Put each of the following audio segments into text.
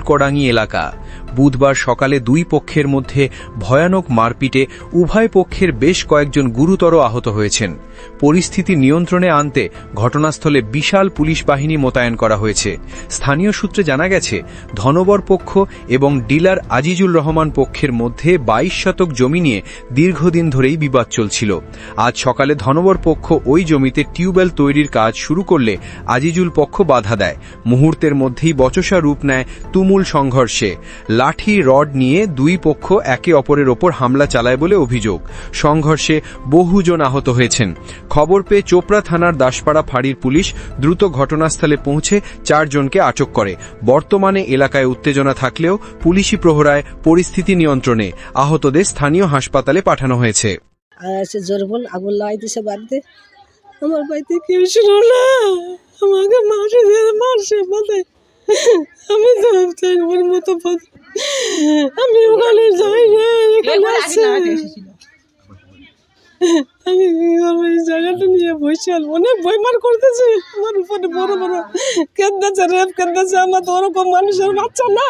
কডাঙ্গি এলাকা। বুধবার সকালে দুই পক্ষের মধ্যে ভয়ানক মারপিটে উভয় পক্ষের বেশ কয়েকজন গুরুতর আহত হয়েছেন। পরিস্থিতি নিয়ন্ত্রণে আনতে ঘটনাস্থলে বিশাল পুলিশ বাহিনী মোতায়েন করা হয়েছে। স্থানীয় সূত্রে জানা গেছে, ধনবর পক্ষ এবং ডিলার আজিজুল রহমান পক্ষের মধ্যে বাইশ শতক জমি নিয়ে দীর্ঘদিন ধরেই বিবাদ চলছিল। আজ সকালে ধনবর পক্ষ ওই জমিতে টিউবওয়েল তৈরির কাজ শুরু করলে আজিজুল পক্ষ বাধা দেয়। মুহূর্তের মধ্যেই বচসা রূপ নেয় তুমুল সংঘর্ষে। লাঠি, রড নিয়ে দুই পক্ষ একে অপরের ওপর হামলা চালায় বলে অভিযোগ। সংঘর্ষে বহুজন আহত হয়েছেন। খবর পেয়ে চোপড়া থানার দাসপাড়া ফাঁড়ির পুলিশ দ্রুত ঘটনাস্থলে পৌঁছে চারজনকে আটক করে। বর্তমানে এলাকায় উত্তেজনা থাকলেও পুলিশি প্রহরায় পরিস্থিতি নিয়ন্ত্রণে আহতদের স্থানীয় হাসপাতালে পাঠানো হয়েছে। আর এসে জোর বল আগুন লাগাই দিছে বাড়িতে। আমার বাড়িতে কেউ ছিল না। আমাকে মাসে মারছে মাথায় আমি তো একবার মতো আমি ওখানে যাই না এখানে আমি এই জায়গাটা নিয়ে বসে আছি। অনেক বইমার করতেছে। আমার উপরে বড় বড় কেন্দাছে রেপ কেন্দাছে আমার তো ওরকম মানুষের বাচ্চা না।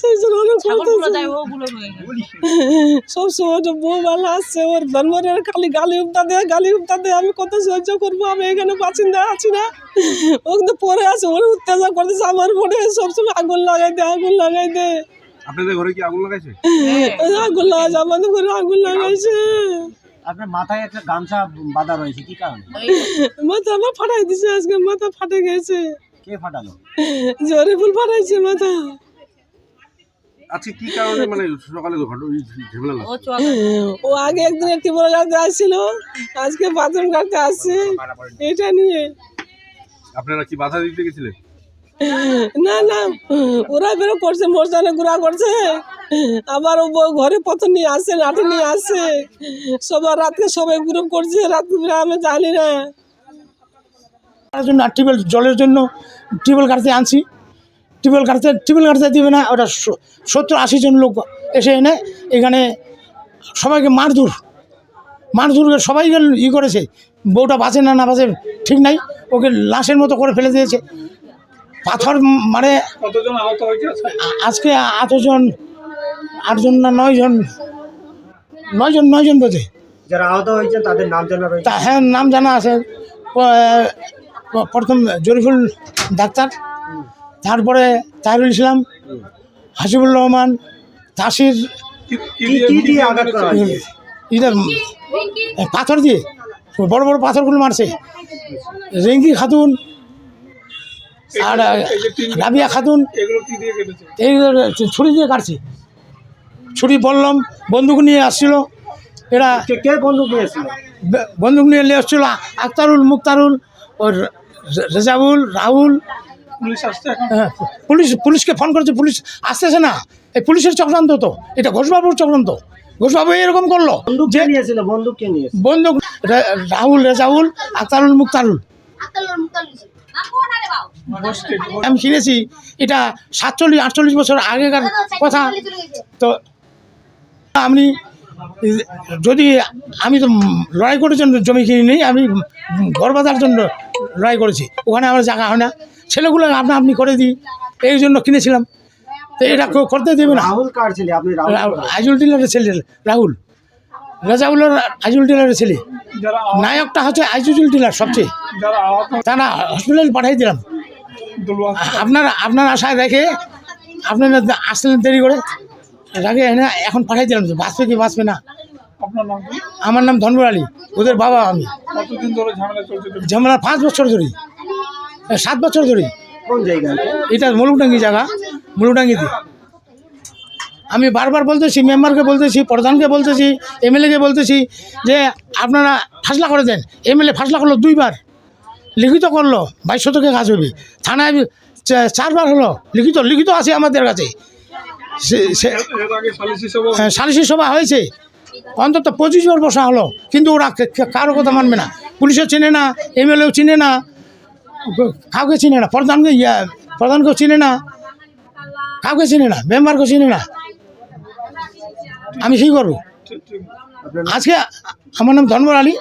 সেই জন্য অনেক করতেছে। সব সময় বউ ভালো আসছে ওর ধর্মের খালি গালি উপতা দেয় গালি উপতা দেয়। আমি কত সহ্য করব? আমি এখানে বাসিন্দা আছি না। ও কিন্তু পরে আছে ওর উত্তেজনা করতেছে। আমার পরে সবসময় আগুন লাগাই দে আগুন লাগাই দে আপনাদের ঘরে কি আগুন লাগাইছে? আগুন লাগাইছে আমাদের ঘরে আগুন লাগাইছে। আপনার মাথায় একটা গামছা বাঁধা রয়েছে কি কারণে? মাথা আমার ফাটাই দিছে আজকে মাথা ফাটে গেছে। কে ফাটালো? জোরে ফুল ফাটাইছে মাথা। আজকে কি কারণে মানে সকালে ঝামেলা ও আগে একদিন একটি বড় গাড়িতে আসছিল আজকে বাথরুম আসছে। এটা নিয়ে। আপনারা কি বাধা দিতে গেছিলেন? না না, ওরা বেরো করছে মোরসানে ঘোরা করছে। আবার ও ঘরে পথর নিয়ে আসে, লাঠি নিয়ে আসে। সবার রাতকে সবাই গ্রুপ করছে রাত্রিবেলা আমি জানি না। তার জন্য টিউবওয়েল জলের জন্য টিউবওয়েল কাটতে আনছি। টিউবওয়েল কাটতে টিউবওয়েল কাটতে দিবে না, ওটা সত্তর আশি জন লোক এসে এনে এখানে সবাইকে মারধর। মারধর করে সবাই ই করেছে। বউটা বাঁচে না না বাঁচে, ঠিক নাই। ওকে লাশের মতো করে ফেলে দিয়েছে। পাথর মানে কতজন আহত হয়েছে আজকে? আটজন আটজন না নয়জন? নয়জন নয়জন বোঝে যারা আহত হয়েছে তাদের নাম জানা রয়েছে? হ্যাঁ নাম জানা আছে। প্রথম জরিফুল ডাক্তার তারপরে তাহিরুল ইসলাম হাসিবুর রহমান তাসির। এটা পাথর দিয়ে বড় বড় পাথরগুলো মারছে। রেঙ্গি খাতুন আর রাবিয়া খাতুন এই ছুরি দিয়ে কাটছে। ছুরি বললাম বন্দুক নিয়ে আসছিল। এরা কে কে বন্দুক নিয়েছিল বে- বন্দুক নিয়ে নিয়ে এসছিল আক্তারুল মুক্তারুল ও রে- রেজাউল রাহুল। হ্যাঁ, পুলিশ পুলিশকে ফোন করেছে পুলিশ আসতেছে না। এই পুলিশের চক্রান্ত তো। এটা ঘোষবাবুর চক্রান্ত। ঘোষবাবু এরকম করল বন্দুক যে নিয়েছিল? বন্দুক কে নিয়েছিল? বন্দুক রে- রাহুল রেজাউল আক্তারুল মুক্তারুল। আমি শুনেছি এটা সাতচল্লিশ আটচল্লিশ বছর আগেকার কথা। তো আপনি যদি আমি তো লড়াই করার জন্য জমি কিনি নেই আমি ঘর বাঁধার জন্য লড়াই করেছি। ওখানে আমার জায়গা হয় না। ছেলেগুলো আপনা আপনি করে দিই। এই জন্য কিনেছিলাম। তো এটা করতে দেবে না। রাহুল কার ছেলে? আপনি রাহুল আইজুল ছেলে রাহুল। রাজাউলের আইজুল টিলারের ছেলে। নায়কটা হচ্ছে আইজুল টিলার সবচেয়ে। তারা হসপিটাল পাঠিয়ে দিলাম। আপনার আপনার আশায় রেখে আপনারা আসলেন দেরি করে রাখে এনে এখন পাঠিয়ে দিলাম। যে বাঁচবে কি বাঁচবে না? আমার নাম ধনবর আলী ওদের বাবা আমি। ঝামেলা পাঁচ বছর ধরে সাত বছর ধরে। কোন জায়গায়? এটা মুলুকডাঙ্গি জায়গা মুলুকডাঙ্গিতে আমি বারবার বলতেছি মেম্বারকে বলতেছি প্রধানকে বলতেছি এমএলএকে বলতেছি যে আপনারা ফাসলা করে দেন। এমএলএ ফাসলা করল দুইবার লিখিত করল বাইশ শতকে কাজ হবে। থানায় চারবার হলো লিখিত লিখিত আছে আমাদের কাছে। হ্যাঁ, সালিসি সভা হয়েছে। অন্তত পঁচিশ বার বসা হলো কিন্তু ওরা কারও কথা মানবে না। পুলিশও চিনে না এমএলএও চিনে না কাউকে চিনে না প্রধানকে প্রধানকেও চিনে না কাউকে চিনে না মেম্বারকেও চিনে না। আমি সেই করব। আজকে আমার নাম ধনবর আলী।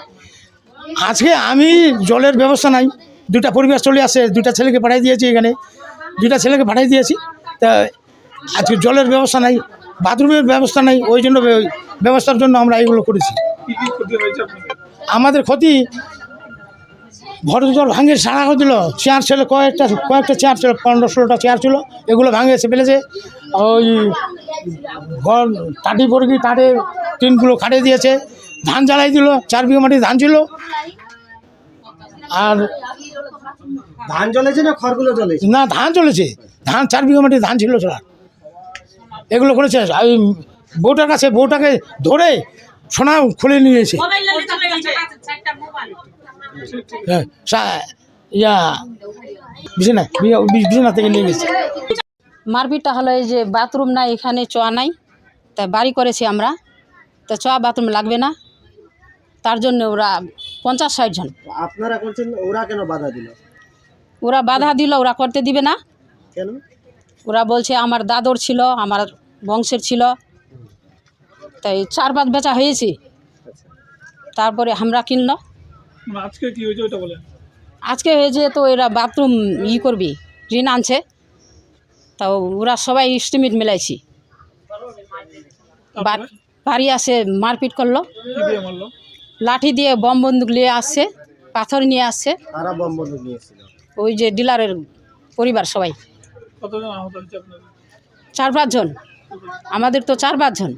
আজকে আমি জলের ব্যবস্থা নাই। দুটা পরিবেশ চলে আসে দুটা ছেলেকে পাঠাই দিয়েছি এখানে। দুটা ছেলেকে পাঠাই দিয়েছি। তা আজকে জলের ব্যবস্থা নাই বাথরুমের ব্যবস্থা নাই ওই জন্য ব্যবস্থার জন্য আমরা এইগুলো করেছি। আমাদের ক্ষতি ঘরের জল ভাঙে সারা করে দিল। চেয়ার ছিল কয়েকটা কয়েকটা চেয়ার ছিল পনেরো ষোলোটা চেয়ার ছিল এগুলো ভাঙে এসে ফেলেছে। ওই ঘর টাটি পড়ে গিয়ে টাটে টিনগুলো কাটে দিয়েছে। ধান জ্বালাই দিল চার বিঘা মাটি ধান ছিল। আর ধান জ্বলেছে না খড়গুলো জ্বলেছে? না ধান চলেছে ধান চার বিঘা মাটি ধান ছিল ছাড়া এগুলো করেছে ওই বউটার কাছে বউটাকে ধরে সোনা খুলে নিয়েছে ইয়া বিছানা বিছানা থেকে নিয়ে গেছে। মারপিটটা হলো এই যে বাথরুম নাই এখানে চোয়া নাই। তাই বাড়ি করেছি আমরা। তো চোয়া বাথরুম লাগবে না। তার জন্য ওরা পঞ্চাশ ষাট জন। আপনারা করছেন ওরা কেন বাধা দিল? ওরা বাধা দিল ওরা করতে দিবে না। কেন? ওরা বলছে আমার দাদর ছিল আমার বংশের ছিল। তাই চার পাঁচ বেচা হয়েছে। তারপরে আমরা কিনলো। আজকে কি হয়েছে ওটা বলে আজকে হয়েছে তো এরা বাথরুম ই করবি ঋণ আনছে। তা ওরা সবাই এস্টিমেট মেলাইছি। বাড়ি আসে মারপিট করল। লাঠি দিয়ে বম বন্দুক নিয়ে আসছে পাথর নিয়ে আসছে। ওই যে ডিলারের পরিবার সবাই। চার পাঁচজন আমাদের তো চার পাঁচজন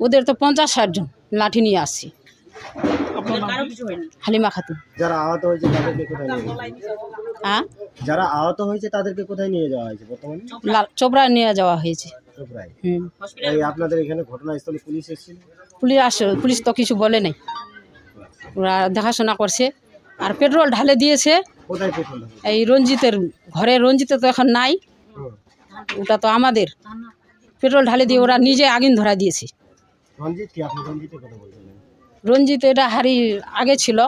ওদের তো পঞ্চাশ ষাট জন লাঠি নিয়ে আসছি। হালিমা খাতুন। যারা আহত হয়েছে তাদেরকে কোথায় হ্যাঁ? যারা আহত হয়েছে তাদেরকে কোথায় নিয়ে যাওয়া হয়েছে বর্তমানে? লাল চোপড়া নিয়ে যাওয়া হয়েছে। চোপড়ায়। আপনাদের এখানে ঘটনাস্থলে পুলিশ এসেছিল? পুলিশ আসে পুলিশ তো কিছু বলে নাই। ওরা দেখাশোনা করছে। আর পেট্রোল ঢালে দিয়েছে। এই রঞ্জিতের ঘরে। রঞ্জিতে তো এখন নাই। ওটা তো আমাদের। পেট্রোল ঢালে দিয়ে ওরা নিজে আগুন ধরা দিয়েছে। রঞ্জিত কি? আপনি রঞ্জিতের কথা বলছিলেন রঞ্জিত এটা হারি আগে ছিল।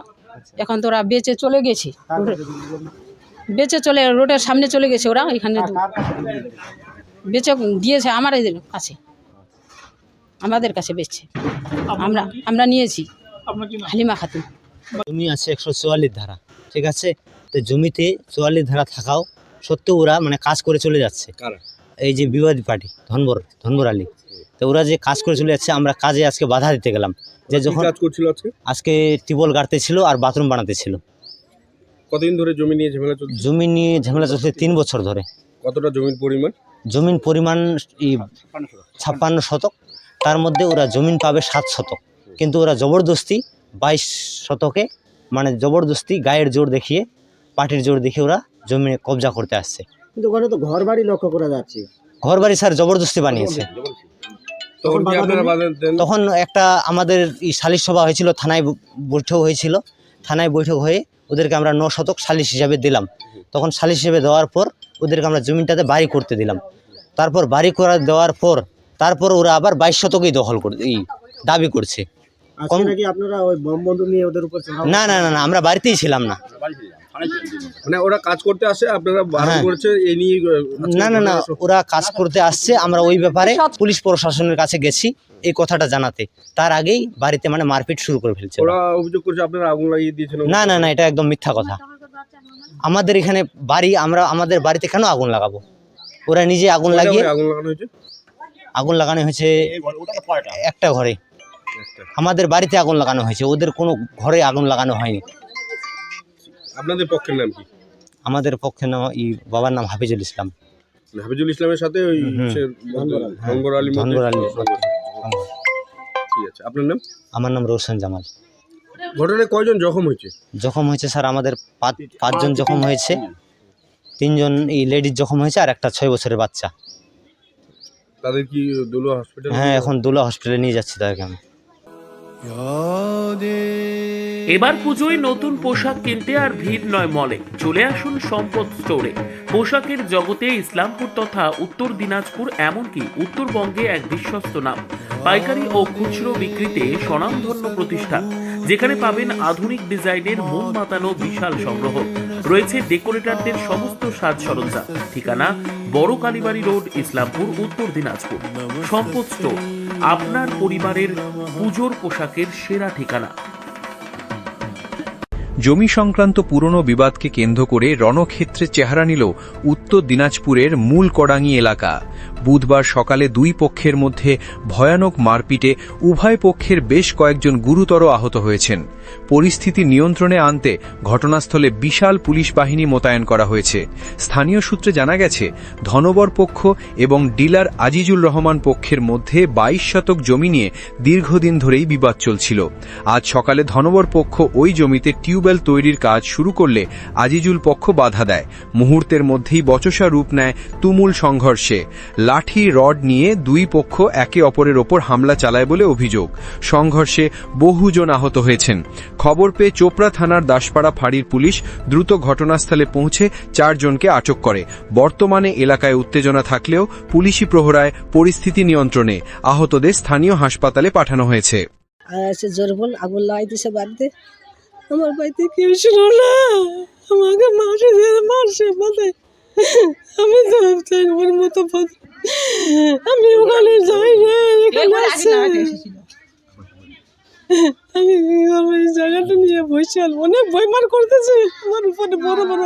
এখন তো ওরা বেঁচে চলে গেছে? বেঁচে চলে রোডের সামনে চলে গেছে ওরা এখানে? বেঁচে দিয়েছে আমার এদের কাছে। আমাদের কাছে বেচছে। আমরা আমরা নিয়েছি। হালিমা খাতুন। জমি আছে একশো চুয়াল্লিশ ধারা ঠিক আছে? তো জমিতে চুয়াল্লিশ ধারা থাকাও সত্ত্বেও ওরা মানে কাজ করে চলে যাচ্ছে। এই যে বিবাদী পার্টি ধনবর ধনবর আলী। তো ওরা যে কাজ করে চলে যাচ্ছে আমরা কাজে আজকে বাধা দিতে গেলাম। যে যখন কাজ করছিল আজকে? আজকে টিউবওয়েল গাড়তে ছিল আর বাথরুম বানাতে ছিল। কতদিন ধরে জমি নিয়ে ঝামেলা চলছে? জমি নিয়ে ঝামেলা চলছে তিন বছর ধরে। কতটা জমির পরিমাণ? জমির পরিমাণ ছাপ্পান্ন শতক। তার মধ্যে ওরা জমিন পাবে সাত শতক। কিন্তু ওরা জবরদস্তি বাইশ শতকে মানে জবরদস্তি গায়ের জোর দেখিয়ে পার্টির জোর দেখিয়ে ওরা জমি কবজা করতে আসছে। কিন্তু ওখানে তো ঘর বাড়ি লক্ষ্য করা যাচ্ছে। ঘর বাড়ি স্যার জবরদস্তি বানিয়েছে। তখন একটা আমাদের ই সালিশ সভা হয়েছিল থানায় বৈঠক হয়েছিল। থানায় বৈঠক হয়ে ওদেরকে আমরা ন শতক সালিশ হিসাবে দিলাম। তখন সালিশ হিসেবে দেওয়ার পর ওদেরকে আমরা জমিটাতে বাড়ি করতে দিলাম। তারপর বাড়ি করা দেওয়ার পর তারপর ওরা আবার বাইশ শতকেই দখল করে দাবি করছে। আজকে কম- নাকি আপনারা ওই বম নিয়ে ওদের উপর না না না না আমরা বাড়িতেই ছিলাম না। মানে ওরা কাজ করতে আসে আপনারা বারণ হ্যাঁ। করেছে এই নিয়ে না না না ওরা কাজ করতে আসছে আমরা ওই ব্যাপারে পুলিশ প্রশাসনের কাছে গেছি এই কথাটা জানাতে। তার আগেই বাড়িতে মানে মারপিট শুরু করে ফেলছে। ওরা। ওরা অভিযোগ করছে আপনারা আগুন লাগিয়ে দিয়েছেন না না না এটা একদম মিথ্যা কথা। আমাদের এখানে বাড়ি আমরা আমাদের বাড়িতে কেন আগুন লাগাবো? ওরা নিজে আগুন লাগিয়ে আগুন লাগানো হয়েছে? আগুন লাগানো হয়েছে একটা ঘরে। আমাদের বাড়িতে আগুন লাগানো হয়েছে ওদের কোনো ঘরে আগুন লাগানো হয়নি। আপনাদের পক্ষের নাম কি? আমাদের পক্ষে নাম ই বাবার নাম হাফিজুল ইসলাম। মানে হাফিজুল ইসলামের সাথে ওই। ধনবর আলী। ধনবর আলী। ঠিক আছে। আপনার নাম? আমার নাম রোশন জামাল। ঘটনায় কয়জন জখম হয়েছে? জখম হয়েছে স্যার আমাদের পাঁচ পাঁচজন জখম হয়েছে। তিনজন এই লেডিস জখম হয়েছে আর একটা ছয় বছরের বাচ্চা। তাদের কি দুলুয়া হসপিটাল হ্যাঁ এখন দুলা হসপিটালে নিয়ে যাচ্ছি তাদেরকে আমি। এবার পুজোয় নতুন পোশাক কিনতে আর ভিড় নয় মলে। চলে আসুন সম্পদ স্টোরে পোশাকের জগতে ইসলামপুর তথা উত্তর দিনাজপুর এমনকি উত্তরবঙ্গে এক বিশ্বস্ত নাম। পাইকারি ও খুচরো বিক্রিতে স্বনামধন্য প্রতিষ্ঠান, যেখানে পাবেন আধুনিক ডিজাইনের মন মাতানো বিশাল সংগ্রহ। রয়েছে ডেকোরেটরদের সমস্ত সাজ সরঞ্জাম। ঠিকানা বড় কালীবাড়ি রোড, ইসলামপুর, উত্তর দিনাজপুর। সম্পদ স্টোর আপনার পরিবারের পুজোর পোশাকের সেরা ঠিকানা। জমি সংক্রান্ত পুরনো বিবাদকে কেন্দ্র করে রণক্ষেত্রে চেহারা নিল উত্তর দিনাজপুরের মূল কডাঙ্গি এলাকা। বুধবার সকালে দুই পক্ষের মধ্যে ভয়ানক মারপিটে উভয় পক্ষের বেশ কয়েকজন গুরুতর আহত হয়েছেন। পরিস্থিতি নিয়ন্ত্রণে আনতে ঘটনাস্থলে বিশাল পুলিশ বাহিনী মোতায়েন করা হয়েছে। স্থানীয় সূত্রে জানা গেছে, ধনবর পক্ষ এবং ডিলার আজিজুল রহমান পক্ষের মধ্যে বাইশ শতক জমি নিয়ে দীর্ঘদিন ধরেই বিবাদ চলছিল। আজ সকালে ধনবর পক্ষ ওই জমিতে টিউবওয়েল তৈরির কাজ শুরু করলে আজিজুল পক্ষ বাধা দেয়। মুহূর্তের মধ্যেই বচসা রূপ নেয় তুমুল সংঘর্ষে। লাঠি, রড নিয়ে দুই পক্ষ একে অপরের ওপর হামলা চালায় বলে অভিযোগ। সংঘর্ষে বহুজন আহত হয়েছেন। খবর পেয়ে চোপড়া থানার দাসপাড়া ফাঁড়ির পুলিশ দ্রুত ঘটনাস্থলে পৌঁছে চারজনকে আটক করে। বর্তমানে এলাকায় উত্তেজনা থাকলেও পুলিশি প্রহরায় পরিস্থিতি নিয়ন্ত্রণে আহতদের স্থানীয় হাসপাতালে পাঠানো হয়েছে। আগুন বাড়িতে। আমার বাড়িতে কেউ ছিল না। আমাকে মাসে দিয়ে মারছে মাথায় আমি তো মতো আমি ওখানে যাই না এখানে আমি এই জায়গাটা নিয়ে বসে। অনেক বইমার করতেছি। আমার উপরে বড় বড়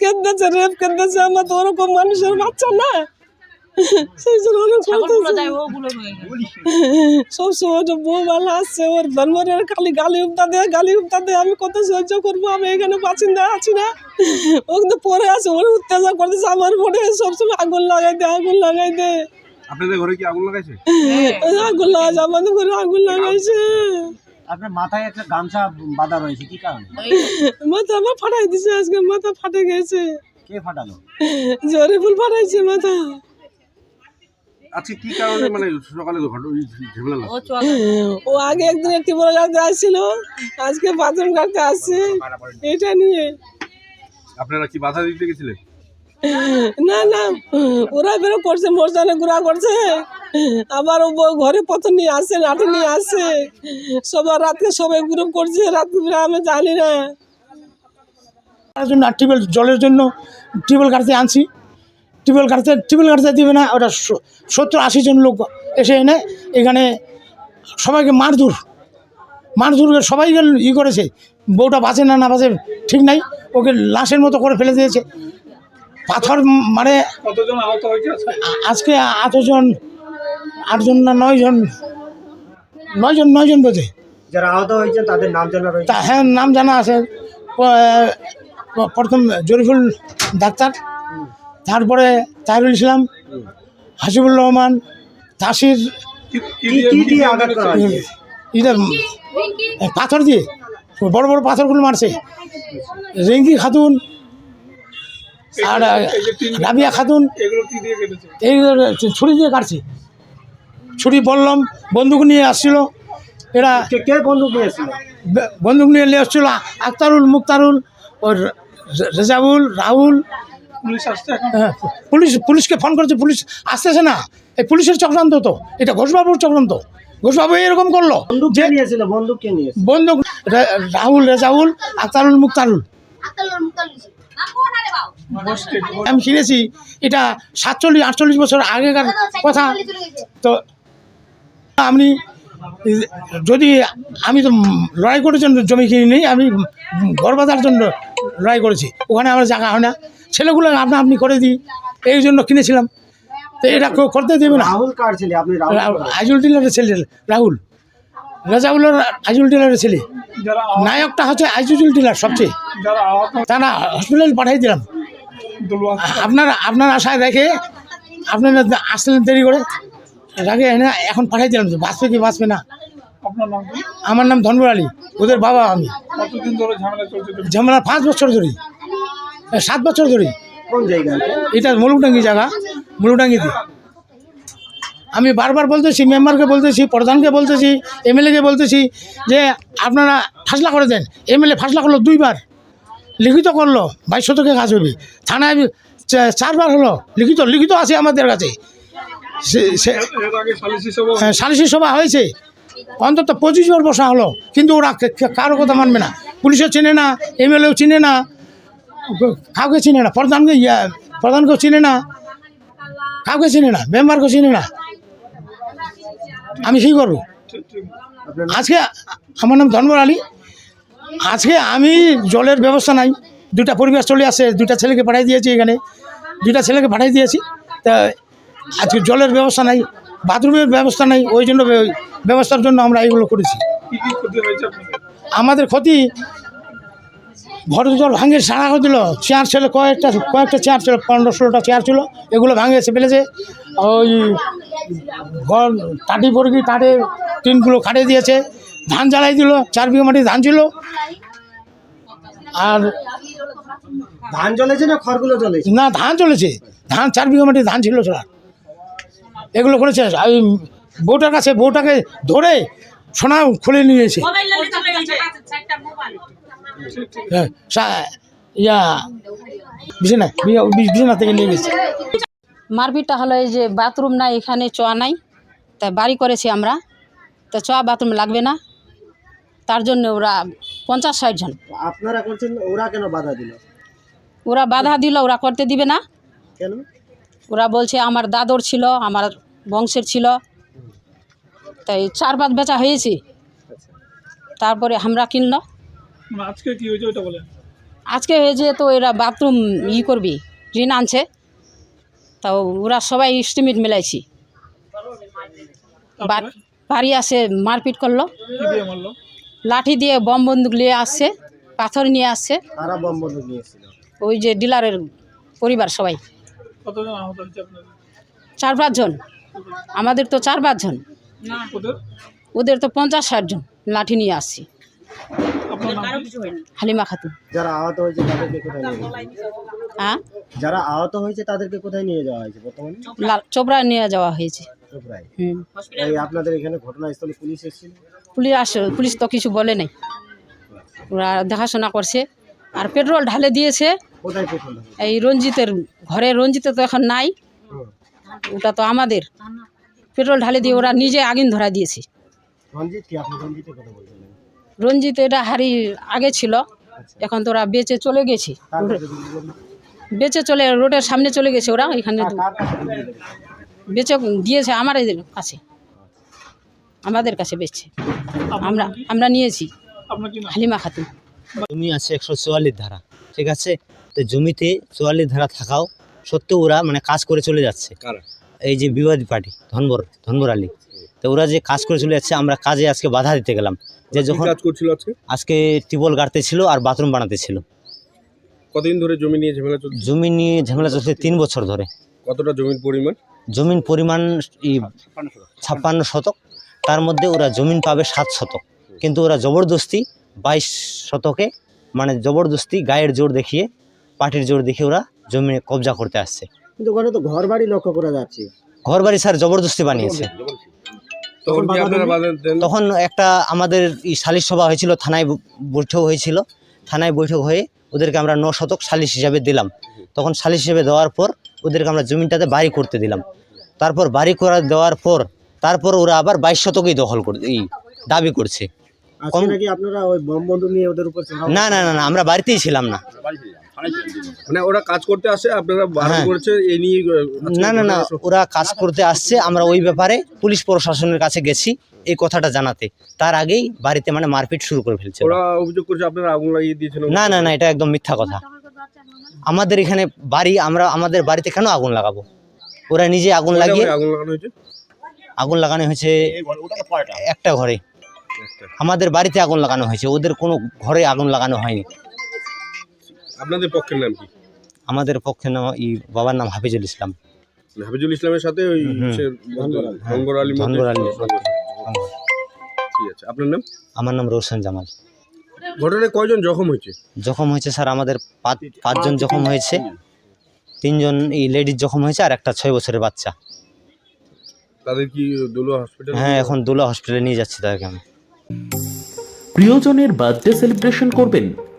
কেন্দাছে রেপ কেন্দাছে আমার তো ওরকম মানুষের বাচ্চা না। সেই জন্য অনেক বউ ভালো আসছে ওর ধর্মের খালি গালি উপতা দেয় গালি উপতা দেয়। আমি কত সহ্য করব? আমি এখানে বাসিন্দা আছি না। ও কিন্তু পরে আছে ওর উত্তেজনা করতেছে আমার মনে সবসময় আগুন লাগাই দে আগুন লাগাই দে আপনাদের ঘরে কি আগুন লাগাইছে? আগুন লাগাইছে আমাদের ঘরে আগুন লাগাইছে। আপনার মাথায় একটা গামছা বাঁধা রয়েছে কি কারণে? মাথা আমার ফাটাই দিছে আজকে মাথা ফাটে গেছে। কে ফাটালো? জোরে ফুল ফাটাইছে মাথা। আজকে কি কারণে মানে সকালে ঝামেলা ও আগে একদিন একটি বড় গাড়িতে আসছিল আজকে বাথরুম কাটতে আসছে। এটা নিয়ে। আপনারা কি বাধা দিতে গেছিলেন? না না ওরা বেরো করছে মোরসানে ঘোরা করছে। আবার ও ঘরে পথর নিয়ে আসে লাঠি নিয়ে আসে সবার রাতকে সবাই গ্রুপ করছে রাত আমি জানি না। জন্য টিউবওয়েল জলের জন্য টিউবওয়েল কাটতে আনছি। টিউবওয়েল কাটতে টিউবওয়েল কাটতে দিবে না ওটা সত্তর আশি জন লোক এসে এনে এখানে সবাইকে মারধর মারধর করে সবাই ই করেছে বউটা বাঁচে না না বাঁচে ঠিক নাই ওকে লাশের মতো করে ফেলে দিয়েছে। পাথর মানে আজকে? আটজন আটজন না নয়জন নয়জন নয়জন বোঝে যারা আহত হয়েছেন তাদের নাম জানা রয়েছে? হ্যাঁ নাম জানা আছে। প্রথম জরিফুল ডাক্তার। তারপরে তাহিরুল ইসলাম হাসিবুর রহমান তাসির এটা পাথর দিয়ে বড় বড় পাথরগুলো মারছে। রেঙ্গি খাতুন আর রাবিয়া খাতুন এইগুলো ছুরি দিয়ে কাটছে। ছুরি বললাম বন্দুক নিয়ে আসছিল। এরা কে কে বন্দুক বে- বন্দুক নিয়ে নিয়ে এসেছিল আক্তারুল মুক্তারুল ওর রে- রেজাবুল রাহুল হ্যাঁ, পুলিশ পুলিশকে ফোন করেছে পুলিশ আসতেছে না। এই পুলিশের চক্রান্ত তো। এটা ঘোষবাবুর চক্রান্ত। ঘোষবাবু এরকম করল বন্দুক যে কে নিয়েছিল? বন্দুক কে নিয়েছিল? বন্দুক রে- রাহুল রেজাউল আক্তারুল মুক্তারুল আমি শুনেছি এটা সাতচল্লিশ আটচল্লিশ বছর আগেকার কথা। তো আপনি যদি আমি তো লড়াই করার জন্য জমি কিনি নেই আমি ঘর বাঁধার জন্য লড়াই করেছি। ওখানে আমার জায়গা হয় না। ছেলেগুলো আপনা আপনি করে দিই। এই জন্য কিনেছিলাম। তো এটা কেউ করতে দেবে না। রাহুল কার ছেলে? আপনি আইজুল টিলারের ছেলে রাহুল। রাজাউলের আইজুল টিলারের ছেলে। নায়কটা হচ্ছে আইজুল টিলার সবচেয়ে। তা না হসপিটাল পাঠাই দিলাম। আপনার আপনার আশায় রেখে আপনারা আসলেন দেরি করে। রাখে এনে এখন পাঠাই দিলাম। বাঁচবে কি বাঁচবে না? আমার নাম ধনবর আলী। ওদের বাবা আমি। ঝামেলা পাঁচ বছর ধরে। সাত বছর ধরে। কোন এটা মুলুকডাঙ্গি জায়গা মুলুকডাঙ্গিতে আমি বারবার বলতেছি মেম্বারকে বলতেছি প্রধানকে বলতেছি এমএলএকে বলতেছি যে আপনারা ফাসলা করে দেন। এমএলএ ফাসলা করল দুইবার লিখিত করল বাইশ শতকে কাজ হবে থানায় চারবার হলো লিখিত লিখিত আছে আমাদের কাছে। সে- সে- হ্যাঁ, সালিসি সভা হয়েছে। অন্তত পঁচিশ বার বসা হলো কিন্তু ওরা কারও কথা মানবে না। পুলিশও চিনে না এমএলএও চিনে না। কাউকে চিনে না প্রধানকে প্রধানকেও চিনে না কাউকে চিনে না মেম্বারকেও চিনে না। আমি কী করব? আজকে আমার নাম ধনবর আলী। আজকে আমি জলের ব্যবস্থা নাই দুটা পরিবার চলে আসে দুটা ছেলেকে পাঠিয়ে দিয়েছি এখানে দুটা ছেলেকে পাঠিয়ে দিয়েছি। তা আজকে জলের ব্যবস্থা নাই বাথরুমের ব্যবস্থা নাই ওই জন্য ব্যবস্থার জন্য আমরা এইগুলো করেছি। আমাদের ক্ষতি ঘরের জল ভাঙে সারা করে দিল। চেয়ার ছিল কয়েকটা কয়েকটা চেয়ার ছিল পনেরো ষোলোটা চেয়ার ছিল এগুলো ভাঙে এসে ফেলেছে। ওই ঘর টাটি পড়ে গিয়ে টাটে টিনগুলো কাটে দিয়েছে। ধান জ্বালাই দিল চার বিঘা মাটি ধান ছিল। আর ধান জ্বলেছে না খড়গুলো জ্বলেছে? না ধান চলেছে ধান চার বিঘা মাটি ধান ছিল ছাড়া এগুলো করেছে ওই বউটার কাছে বউটাকে ধরে সোনা খুলে নিয়েছে ইয়া বিছানা বিছানা থেকে নিয়ে গেছে। মারপিটটা হলো এই যে বাথরুম নাই এখানে চোয়া নাই তা বাড়ি করেছি আমরা। তা চোয়া বাথরুম লাগবে না তার জন্য ওরা পঞ্চাশ ষাট জন। আপনারা করছেন ওরা কেন বাধা দিল? ওরা বাধা দিল ওরা করতে দিবে না। কেন? ওরা বলছে আমার দাদর ছিল আমার বংশের ছিল। তাই চার পাঁচ বেচা হয়েছে। তারপরে আমরা কিনলো। আজকে কি হয়েছে ওটা আজকে হয়েছে তো এরা বাথরুম ই করবি ঋণ আনছে। তা ওরা সবাই এস্টিমেট মেলাইছি। বাড়ি আসে মারপিট করল। লাঠি দিয়ে বম বন্দুক নিয়ে আসছে পাথর নিয়ে আসছে। ওই যে ডিলারের পরিবার সবাই। চার পাঁচজন আমাদের তো চার পাঁচজন ওদের তো পঞ্চাশ ষাট জন লাঠি নিয়ে আসছি। হালিমা খাতুন। যারা আহত হয়েছে তাদেরকে কোথায়? হ্যাঁ? যারা আহত হয়েছে তাদেরকে কোথায় নিয়ে যাওয়া হয়েছে বর্তমানে? লাল চোপড়া নিয়ে যাওয়া হয়েছে। চোপড়ায়। হুম। আপনাদের এখানে ঘটনাস্থলে পুলিশ এসেছিল? পুলিশ আসে পুলিশ তো কিছু বলে নাই। ওরা দেখাশোনা করছে। আর পেট্রোল ঢালে দিয়েছে? এই রঞ্জিতের ঘরে। রঞ্জিতে তো এখন নাই। ওটা তো আমাদের। পেট্রোল ঢালে দিয়ে ওরা নিজে আগুন ধরা দিয়েছে। রঞ্জিত কি? আপনি রঞ্জিতের কথা বলছিলেন রঞ্জিত এটা হারি আগে ছিল এখন তো ওরা বেঁচে চলে গেছে? বেঁচে চলে রোডের সামনে চলে গেছে ওরা এখানে? বেঁচে দিয়েছে আমার এদের কাছে। আমাদের কাছে বেচছে। আমরা আমরা নিয়েছি। হালিমা খাতুন। জমি আছে একশো চুয়াল্লিশ ধারা ঠিক আছে? তো জমিতে চুয়াল্লিশ ধারা থাকাও সত্ত্বেও ওরা মানে কাজ করে চলে যাচ্ছে। এই যে বিবাদী পার্টি ধনবর ধনবর আলী। তো ওরা যে কাজ করে চলে যাচ্ছে আমরা কাজে আজকে বাধা দিতে গেলাম। যে যখন কাজ করছিল আজকে? আজকে টিউবওয়েল গাড়তে ছিল আর বাথরুম বানাতে ছিল। কতদিন ধরে জমি নিয়ে ঝামেলা চলছে? জমি নিয়ে ঝামেলা চলছে তিন বছর ধরে। কতটা জমির পরিমাণ? জমির পরিমাণ ছাপ্পান্ন শতক। তার মধ্যে ওরা জমিন পাবে সাত শতক। কিন্তু ওরা জবরদস্তি বাইশ শতকে মানে জবরদস্তি গায়ের জোর দেখিয়ে পাটির জোর দেখিয়ে ওরা জমি কবজা করতে আসছে। কিন্তু ওখানে তো ঘর বাড়ি লক্ষ্য করা যাচ্ছে। ঘর বাড়ি স্যার জবরদস্তি বানিয়েছে। তখন একটা আমাদের এই সালিশ সভা হয়েছিল থানায় বৈঠক হয়েছিল। থানায় বৈঠক হয়ে ওদেরকে আমরা ন শতক সালিশ হিসাবে দিলাম। তখন সালিশ হিসেবে দেওয়ার পর ওদেরকে আমরা জমিটাতে বাড়ি করতে দিলাম। তারপর বাড়ি করা দেওয়ার পর তারপর ওরা আবার বাইশ শতকেই দখল করে এই দাবি করছে। না না না আমরা বাড়িতেই ছিলাম না। মানে ওরা কাজ করতে আসে আপনারা বারণ হ্যাঁ। করেছে এই নিয়ে না না না ওরা কাজ করতে আসছে আমরা ওই ব্যাপারে পুলিশ প্রশাসনের কাছে গেছি এই কথাটা জানাতে। তার আগেই বাড়িতে মানে মারপিট শুরু করে ফেলছে। ওরা। ওরা অভিযোগ করছে আপনারা আগুন লাগিয়ে দিয়েছেন না না না এটা একদম মিথ্যা কথা। আমাদের এখানে বাড়ি আমরা আমাদের বাড়িতে কেন আগুন লাগাবো? ওরা নিজে আগুন লাগিয়ে আগুন লাগানো হয়েছে? আগুন লাগানো হয়েছে একটা ঘরে। আমাদের বাড়িতে আগুন লাগানো হয়েছে ওদের কোনো ঘরে আগুন লাগানো হয়নি। আপনাদের পক্ষের নাম কি? আমাদের পক্ষে নাম ই বাবার নাম হাফিজুল ইসলাম। মানে হাফিজুল ইসলামের সাথে ওই হুম। আলী মধ্যে আলী। ঠিক আছে আপনার নাম? আমার নাম রোশন জামাল। ঘটনায় কয়জন জখম হয়েছে? জখম হয়েছে স্যার আমাদের পাঁচ পাঁচজন জখম হয়েছে। তিনজন এই লেডিস জখম হয়েছে আর একটা ছয় বছরের বাচ্চা। তাদের কি দোলো হসপিটাল হ্যাঁ এখন দোলা হসপিটালে নিয়ে যাচ্ছি তাদেরকে। আমি প্রিয়জনের বার্থডে সেলিব্রেশন করবেন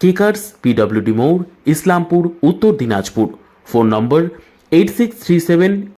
কেকার্স পিডব্লিউডি মোড় Islampur Uttar Dinajpur phone number eight six three seven